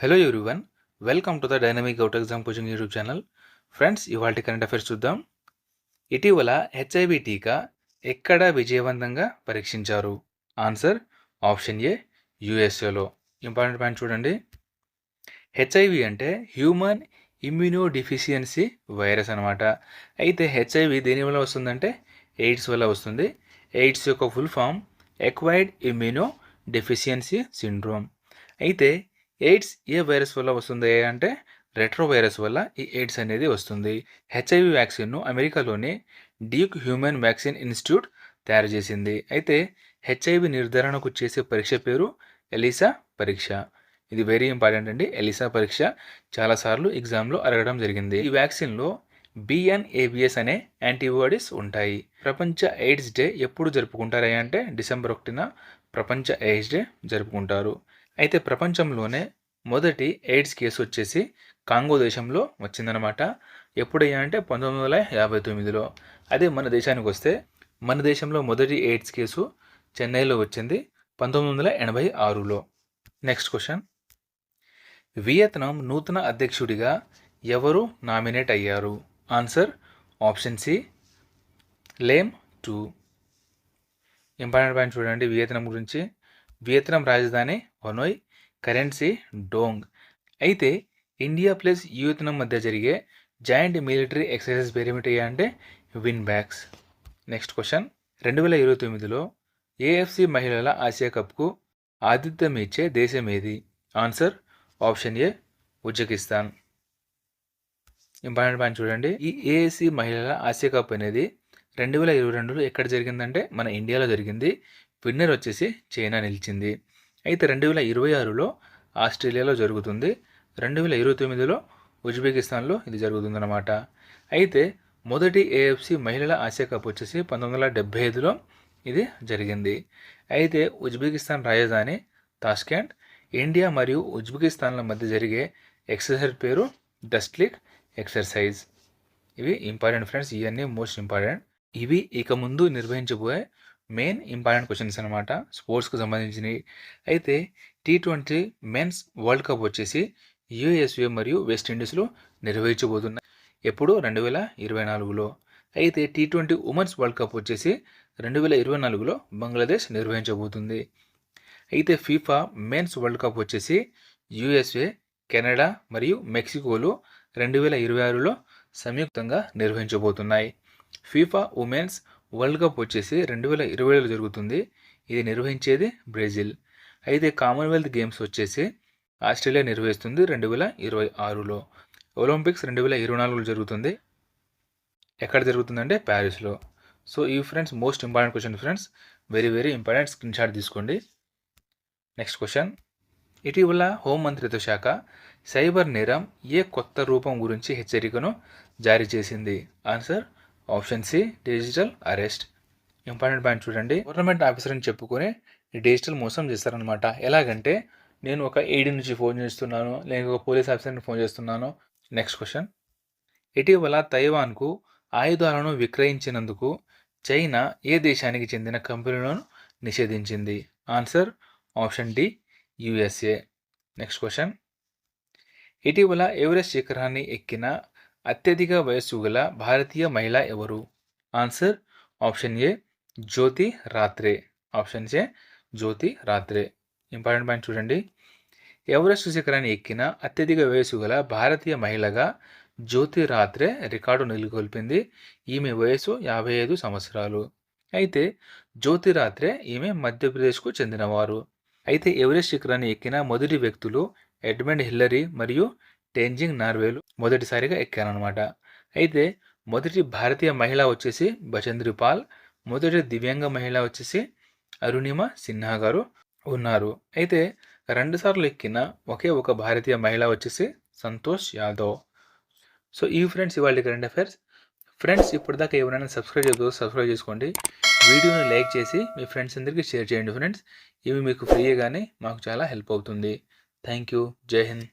Hello everyone welcome to the dynamic out exam coaching YouTube channel friends ఇవాళ current affairs చూద్దాం. ఇటీవల HIV టీకా ఎక్కడ విజయవంతంగా పరీక్షించారు? ఆన్సర్ ఆప్షన్ ఏ యుఎస్ఏలో ఇంపార్టెంట్ పాయింట్ చూడండి. హెచ్ఐవి అంటే హ్యూమన్ ఇమ్యూనో డిఫిషియన్సీ వైరస్ అనమాట అయితే హెచ్ఐవి దేని వల్ల వస్తుందంటే ఎయిడ్స్ వల్ల వస్తుంది. ఎయిడ్స్ యొక్క full form acquired immunodeficiency syndrome అయితే ఎయిడ్స్ ఏ వైరస్ వల్ల వస్తుంది? అంటే రెట్రో వైరస్ వల్ల ఈ ఎయిడ్స్ అనేది వస్తుంది. హెచ్ఐవి వ్యాక్సిన్ను అమెరికాలోని డ్యూక్ హ్యూమన్ వ్యాక్సిన్ ఇన్స్టిట్యూట్ తయారు చేసింది. అయితే హెచ్ఐవి నిర్ధారణకు చేసే పరీక్ష పేరు ఎలిసా పరీక్ష. ఇది వెరీ ఇంపార్టెంట్ అండి. ఎలిసా పరీక్ష చాలాసార్లు ఎగ్జామ్లో అడగడం జరిగింది. ఈ వ్యాక్సిన్లో బిఎన్ఏబిఎస్ అనే యాంటీబాడీస్ ఉంటాయి. ప్రపంచ ఎయిడ్స్ డే ఎప్పుడు జరుపుకుంటారు? అంటే డిసెంబర్ ఒకటిన ప్రపంచ ఎయిడ్స్ డే జరుపుకుంటారు. అయితే ప్రపంచంలోనే మొదటి ఎయిడ్స్ కేసు వచ్చేసి కాంగో దేశంలో వచ్చిందనమాట ఎప్పుడయ్యా అంటే పంతొమ్మిది వందల యాభై తొమ్మిదిలో. అదే మన దేశానికి వస్తే మన దేశంలో మొదటి ఎయిడ్స్ కేసు చెన్నైలో వచ్చింది పంతొమ్మిది వందల ఎనభై ఆరులో. Next question. వియత్నాం నూతన అధ్యక్షుడిగా ఎవరు నామినేట్ అయ్యారు? Answer option C Lam To. Important point చూడండి. వియత్నాం గురించి. వియత్నాం రాజధాని హనోయ్ కరెన్సీ డోంగ్. అయితే ఇండియా ప్లస్ యూత్నం మధ్య జరిగే జాయింట్ మిలిటరీ ఎక్సర్సైజ్ పేరేమిటి అంటే విన్ బ్యాక్స్. Next question. రెండు వేల ఇరవై తొమ్మిదిలో ఏఎఫ్సి మహిళల ఆసియా కప్కు ఆతిథ్యం ఇచ్చే దేశం ఏది? Answer option A Uzbekistan important point చూడండి. ఈ ఏఎస్సి మహిళల ఆసియా కప్ అనేది రెండు వేల ఇరవై రెండులో ఎక్కడ జరిగిందంటే మన ఇండియాలో జరిగింది. విన్నర్ వచ్చేసి చైనా నిలిచింది. అయితే రెండు వేల ఇరవై ఆరులో ఆస్ట్రేలియాలో జరుగుతుంది. రెండు వేల ఇరవై తొమ్మిదిలో ఉజ్బెకిస్తాన్లో ఇది జరుగుతుందన్నమాట. అయితే మొదటి ఏఎఫ్సి మహిళల ఆసియా కప్ వచ్చేసి పంతొమ్మిది వందల డెబ్బై ఐదులో ఇది జరిగింది. అయితే ఉజ్బెకిస్తాన్ రాజధాని తాష్కెంట్ ఇండియా మరియు ఉజ్బెకిస్తాన్ల మధ్య జరిగే ఎక్సర్సైజ్ పేరు డస్ట్లిక్ ఎక్సర్సైజ్. ఇవి ఇంపార్టెంట్ ఫ్రెండ్స్ ఇవన్నీ మోస్ట్ ఇంపార్టెంట్. ఇవి ఇక ముందు నిర్వహించబోయే మెయిన్ ఇంపార్టెంట్ క్వశ్చన్స్ అనమాట స్పోర్ట్స్కి సంబంధించినవి. అయితే T twenty men's world cup వచ్చేసి యుఎస్ఏ మరియు వెస్టిండీస్లో నిర్వహించబోతున్నాయి. ఎప్పుడు? రెండు వేల ఇరవై నాలుగులో. అయితే T twenty women's world cup వచ్చేసి రెండు వేల ఇరవై నాలుగులో బంగ్లాదేశ్ నిర్వహించబోతుంది. అయితే ఫీఫా మెన్స్ వరల్డ్ కప్ వచ్చేసి యుఎస్ఏ కెనడా మరియు మెక్సికోలు రెండు వేల ఇరవై ఆరులో సంయుక్తంగా నిర్వహించబోతున్నాయి. ఫీఫా ఉమెన్స్ వరల్డ్ కప్ వచ్చేసి రెండు వేల ఇరవై ఏడులో జరుగుతుంది. ఇది నిర్వహించేది బ్రెజిల్. అయితే కామన్వెల్త్ గేమ్స్ వచ్చేసి ఆస్ట్రేలియా నిర్వహిస్తుంది రెండు వేల ఇరవై ఆరులో. ఒలింపిక్స్ రెండు వేల ఇరవై నాలుగులో జరుగుతుంది. ఎక్కడ జరుగుతుందంటే ప్యారిస్లో. సో ఈ friends most important question friends very very important screenshot తీసుకోండి. Next question. ఇటీవల హోంమంత్రిత్వ శాఖ సైబర్ నేరం ఏ కొత్త రూపం గురించి హెచ్చరికను జారీ చేసింది? Answer option C digital arrest. Important point చూడండి. గవర్నమెంట్ ఆఫీసర్ అని చెప్పుకొని డిజిటల్ మోసం చేస్తారనమాట ఎలాగంటే నేను ఒక ఏడీ నుంచి ఫోన్ చేస్తున్నాను నేను ఒక పోలీస్ ఆఫీసర్ని ఫోన్ చేస్తున్నాను. Next question. ఇటీవల తైవాన్కు ఆయుధాలను విక్రయించినందుకు చైనా ఏ దేశానికి చెందిన కంపెనీలను నిషేధించింది? Answer option D USA next question. ఇటీవల ఎవరెస్ట్ శిఖరాన్ని ఎక్కిన అత్యధిక వయస్సు గల భారతీయ మహిళ ఎవరు ఆన్సర్ ఆప్షన్ ఏ జ్యోతి రాత్రే ఆప్షన్ ఏ జ్యోతి రాత్రే ఇంపార్టెంట్ పాయింట్ చూడండి ఎవరెస్ట్ శిఖరాన్ని ఎక్కిన అత్యధిక వయస్సు గల భారతీయ మహిళగా జ్యోతి రాత్రే రికార్డు నెలకొల్పింది ఈమె వయసు యాభై ఐదు సంవత్సరాలు అయితే జ్యోతి రాత్రే ఈమె మధ్యప్రదేశ్కు చెందినవారు అయితే ఎవరెస్ట్ శిఖరాన్ని ఎక్కిన మొదటి వ్యక్తులు ఎడ్మండ్ హిల్లరీ మరియు టెంజింగ్ నార్వేలు మొదటిసారిగా ఎక్కారనమాట అయితే మొదటి భారతీయ మహిళ వచ్చేసి బచంద్రి పాల్ మొదటి దివ్యాంగ మహిళ వచ్చేసి అరుణిమ సిన్హా గారు ఉన్నారు. అయితే రెండుసార్లు ఎక్కిన ఒకే ఒక భారతీయ మహిళ వచ్చేసి సంతోష్ యాదవ్. సో ఈ ఫ్రెండ్స్ ఇవాళ కరెంట్ అఫైర్స్ ఫ్రెండ్స్ ఇప్పటిదాకా ఎవరైనా సబ్స్క్రైబ్ చేయకపోతే సబ్స్క్రైబ్ చేసుకోండి. వీడియోని లైక్ చేసి మీ ఫ్రెండ్స్ అందరికీ షేర్ చేయండి ఫ్రెండ్స్. ఇవి మీకు ఫ్రీగానే మాకు చాలా హెల్ప్ అవుతుంది. థ్యాంక్ యూ జై హింద్.